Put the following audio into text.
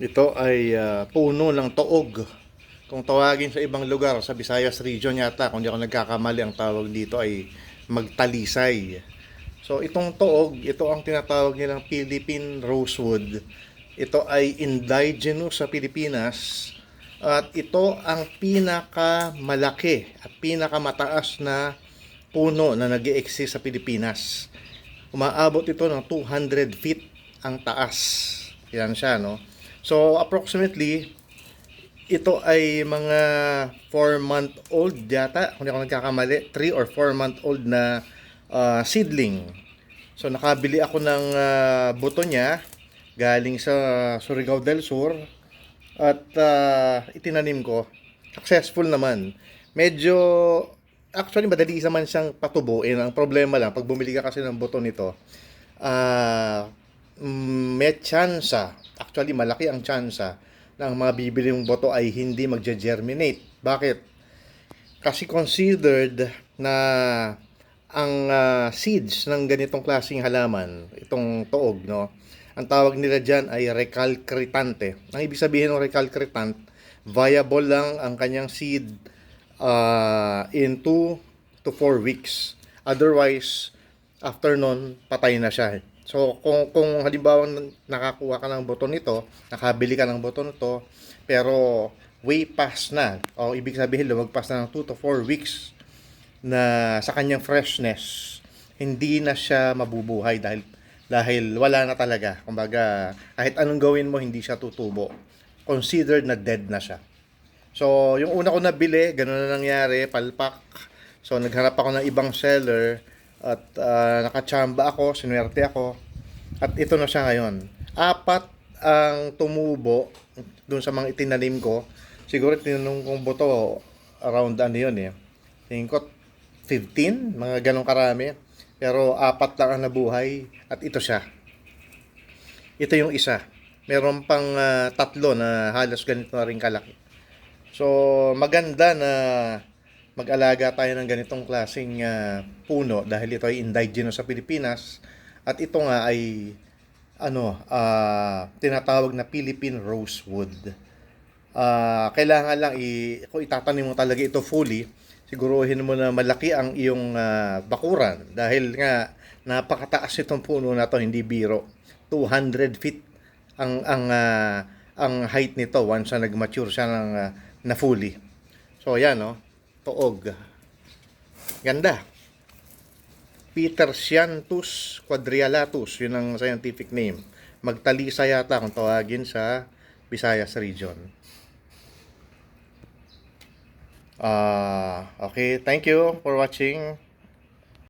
Ito ay ah, puno ng toog. Kung tawagin sa ibang lugar, sa Visayas region yata, kung di ako nagkakamali, ang tawag dito ay magtalisay. So itong toog, ito ang tinatawag nilang Philippine rosewood. Ito ay indigenous sa Pilipinas at ito ang pinakamalaki at pinakamataas na puno na nag exist sa Pilipinas. Umaabot ito ng 200 feet ang taas. Yan siya, no? So, approximately, ito ay mga 4 month old yata, kung di ako nagkakamali, 3 or 4 month old na ah, seedling. So, nakabili ako ng ah, buto niya galing sa Surigao del Sur at ah, itinanim ko. Successful naman. Medyo, actually, madali naman siyang patubuin. Ang problema lang, pag bumili ka kasi ng buto nito, mm, may tsansa, actually malaki ang tsansa na ang mga bibili mong boto ay hindi magja-germinate. Bakit? Kasi considered na ang ah, seeds ng ganitong klaseng halaman, itong toog, no? Ang tawag nila dyan ay recalcitante. Ang ibig sabihin ng recalcitrant, viable lang ang kanyang seed ah, in 2 to 4 weeks. Otherwise, after nun, patay na siya. So, kung, kung halimbawa nakakuha ka ng boto nito, nakabili ka ng boto nito, pero way past na, o ibig sabihin lumagpas na ng 2 to 4 weeks na sa kanyang freshness, hindi na siya mabubuhay dahil dahil wala na talaga. Kumbaga, kahit anong gawin mo, hindi siya tutubo. Considered na dead na siya. So, yung una ko nabili, ganun na nangyari, palpak. So, naghanap ako ng ibang seller at ah, nakachamba ako, sinuwerte ako. At ito na siya ngayon. Apat ang tumubo dun sa mga itinanim ko. Siguro tinanong kong boto around ano yun eh. Tingin ko 15, mga ganong karami. Pero apat lang ang nabuhay at ito siya. Ito yung isa. Meron pang ah, tatlo na halos ganito na rin kalaki. So, maganda na mag-alaga tayo ng ganitong klaseng ah, puno dahil ito ay indigenous sa Pilipinas at ito nga ay ano, ah, tinatawag na Philippine rosewood. Ah, kailangan lang i kung itatanim mo talaga ito fully, siguruhin mo na malaki ang iyong ah, bakuran dahil nga napakataas itong puno na to, hindi biro. 200 feet ang ang ah, ang height nito once na nag-mature siya ng ah, na fully. So yan no, tuog. Ganda. Petersianthus quadrilatus, yun ang scientific name. Magtalisa yata kung tawagin sa Visayas region. Ah, okay, thank you for watching.